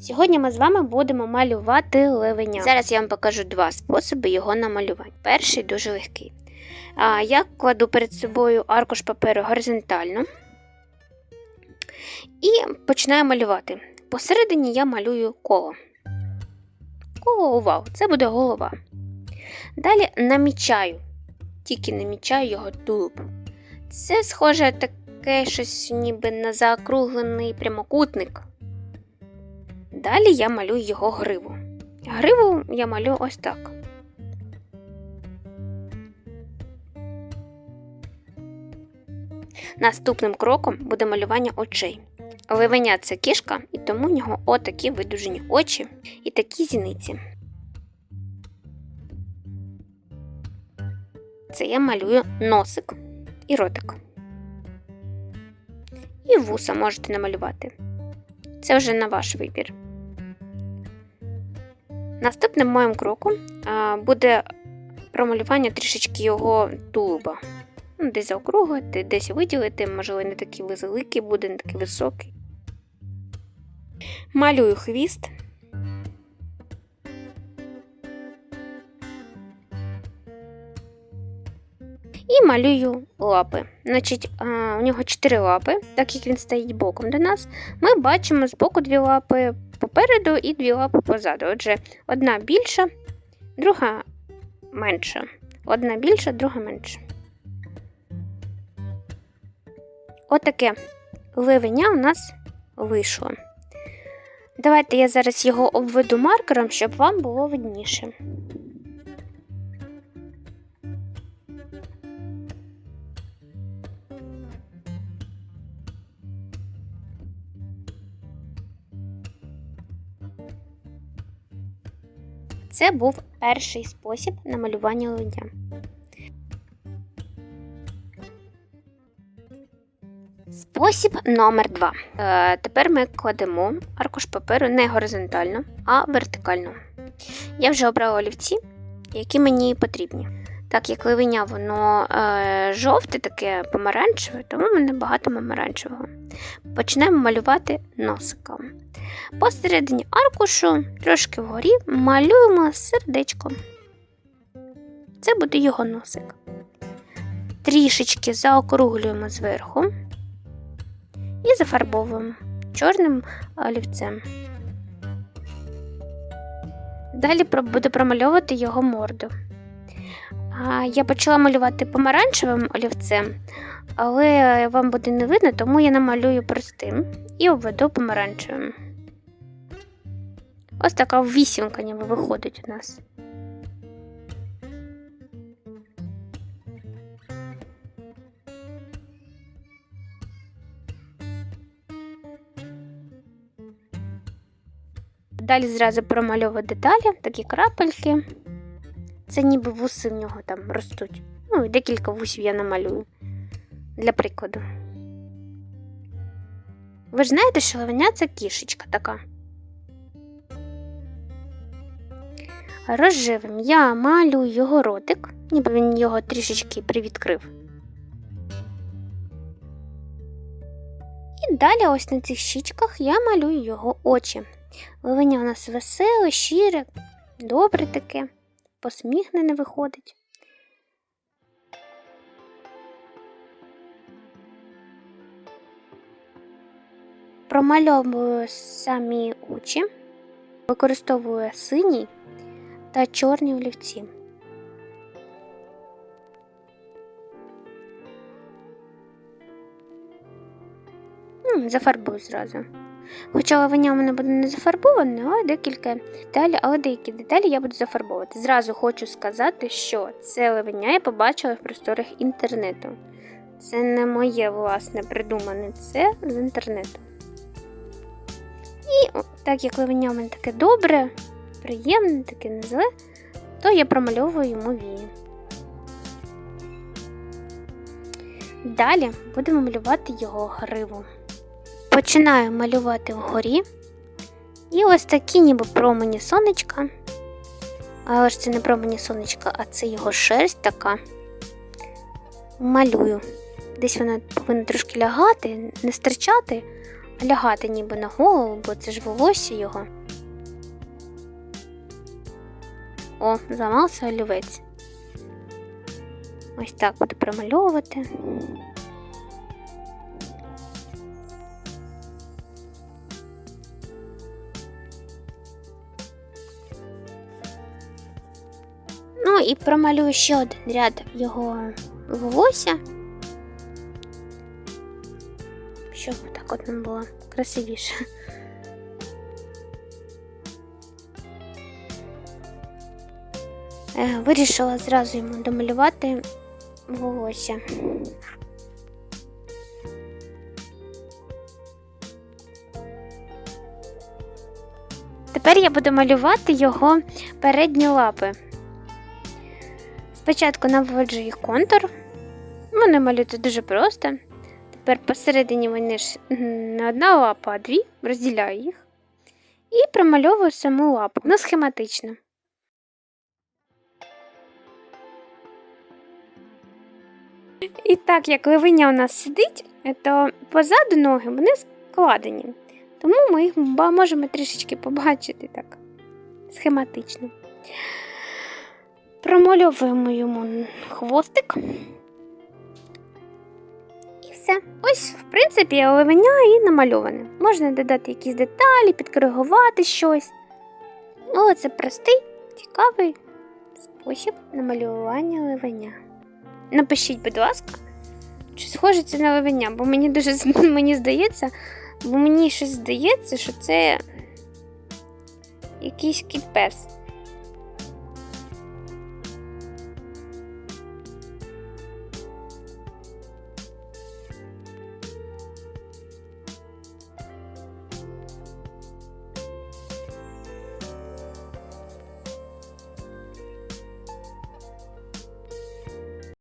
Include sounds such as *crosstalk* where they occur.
Сьогодні ми з вами будемо малювати левеня. Зараз я вам покажу два способи його намалювання. Перший дуже легкий. Я кладу перед собою аркуш паперу горизонтально і починаю малювати. Посередині я малюю коло. Коло овал, це буде голова. Далі намічаю, тільки намічаю його тулуб. Це схоже таке щось ніби на заокруглений прямокутник. Далі я малюю його гриву. Гриву я малюю ось так. Наступним кроком буде малювання очей. Ливеня це кішка, і тому в нього отакі видужені очі і такі зіниці. Це я малюю носик і ротик. І вуса можете намалювати. Це вже на ваш вибір. Наступним моїм кроком буде промалювання трішечки його тулуба. Ну, Десь заокруглити, десь виділити, можливо, не такий великий буде, не такий високий. Малюю хвіст. І малюю лапи. Значить, у нього чотири лапи, так як він стоїть боком до нас, ми бачимо збоку дві лапи попереду і дві лапи позаду. Отже, одна більша, друга менша. Одна більша, друга менша. Отаке ливеня у нас вийшло. Давайте я зараз його обведу маркером, щоб вам було видніше. Це був перший спосіб намалювання ледя. Спосіб номер два. Е, тепер ми кладемо аркуш паперу не горизонтально, а вертикально. Я вже обрала олівці, які мені потрібні. Так як ливеня воно е, жовте, таке помаранчеве, тому в мене багато помаранчевого. Почнемо малювати носиком. Посередині аркушу, трошки вгорі, малюємо сердечко. Це буде його носик. Трішечки заокруглюємо зверху і зафарбовуємо чорним олівцем. Далі буду промальовувати його морду. Я почала малювати помаранчевим олівцем, але вам буде не видно, тому я намалюю простим і обведу помаранчевим. Ось така вісімка ніби виходить у нас. Далі зразу промальовую деталі, такі крапельки. Це ніби вуси в нього там ростуть. Ну, декілька вусів я намалюю для прикладу. Ви ж знаєте, що лавеня це кішечка така. Розживим я малюю його ротик, ніби він його трішечки привідкрив. І далі ось на цих щічках я малюю його очі. Лавеня у нас веселе, щире, добре таке, посміхнене виходить. Промальовую самі очі, використовую синій та чорні олівці. Зафарбую зразу. Хоча лавеня у мене буде не зафарбоване, але декілька деталей, але деякі деталі я буду зафарбовувати. Зразу хочу сказати, що це лавеня я побачила в просторах інтернету. Це не моє власне придумане, це з інтернету. І так як лавеня у мене таке добре, приємне, таке не зле, то я промальовую йому вії. Далі будемо малювати його гриву. Починаю малювати вгорі. І ось такі, ніби промені сонечка. Але ж це не промені сонечка, а це його шерсть така. Малюю. Десь вона повинна трошки лягати, не стирчати, а лягати ніби на голову, бо це ж волосся його. О, замався олівець. Ось так буду промальовувати. Ну і промалюю ще один ряд його волосся. Щоб так от нам було красивіше. Е, Вирішила зразу йому домалювати волосся. Тепер я буду малювати його передні лапи. Спочатку наводжу їх контур. Вони малюються дуже просто. Тепер посередині вони ж не одна лапа, а дві, розділяю їх. І промальовую саму лапу. Ну, схематично. І так як ливиня у нас сидить, то позаду ноги вони складені. Тому ми їх можемо трішечки побачити так схематично. Промальовуємо йому хвостик. І все. Ось, в принципі, ливеня і намальоване. Можна додати якісь деталі, підкоригувати щось. О, це простий, цікавий спосіб намалювання ливеня. Напишіть, будь ласка, чи схоже це на ливеня, бо мені дуже *laughs* мені здається, бо мені щось здається, що це якийсь кіт-пес.